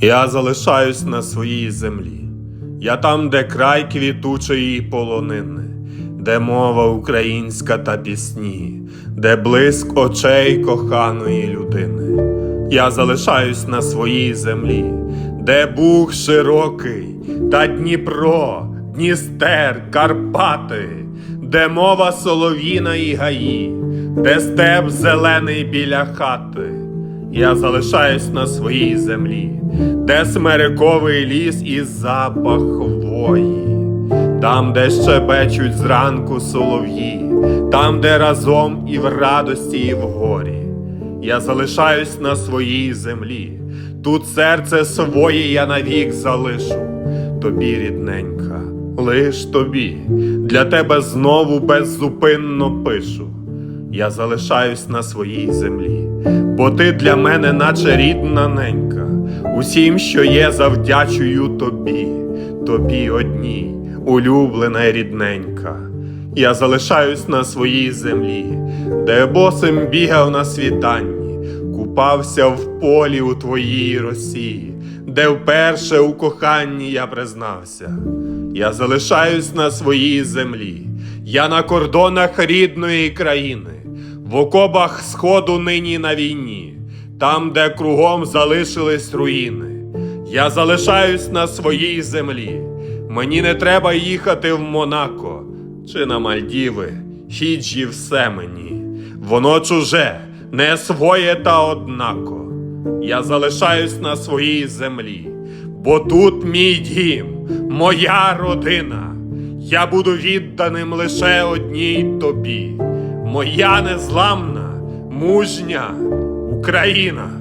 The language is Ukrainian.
Я залишаюсь на своїй землі. Я там, де край квітучої полонини, де мова українська та пісні, де блиск очей коханої людини. Я залишаюсь на своїй землі, де Буг широкий, та Дніпро, Дністер, Карпати, де мова соловіна і гаї, де степ зелений біля хати. Я залишаюсь на своїй землі, де смериковий ліс і запах хвої, там, де щебечуть зранку солов'ї, там, де разом і в радості, і в горі. Я залишаюсь на своїй землі, тут серце своє я навік залишу, тобі, рідненька, лиш тобі, для тебе знову беззупинно пишу. Я залишаюсь на своїй землі, бо ти для мене, наче рідна ненька, усім, що є, завдячую тобі, тобі одній, улюблена рідненька. Я залишаюсь на своїй землі, де босим бігав на світанні, купався в полі у твоїй росі, де вперше у коханні я признався. Я залишаюсь на своїй землі, я на кордонах рідної країни, в окопах сходу нині на війні, там, де кругом залишились руїни. Я залишаюсь на своїй землі. Мені не треба їхати в Монако чи на Мальдіви, Фіджі все мені. Воно чуже, не своє та однако. Я залишаюсь на своїй землі, бо тут мій дім, моя родина. Я буду відданим лише одній тобі, моя незламна, мужня Україна.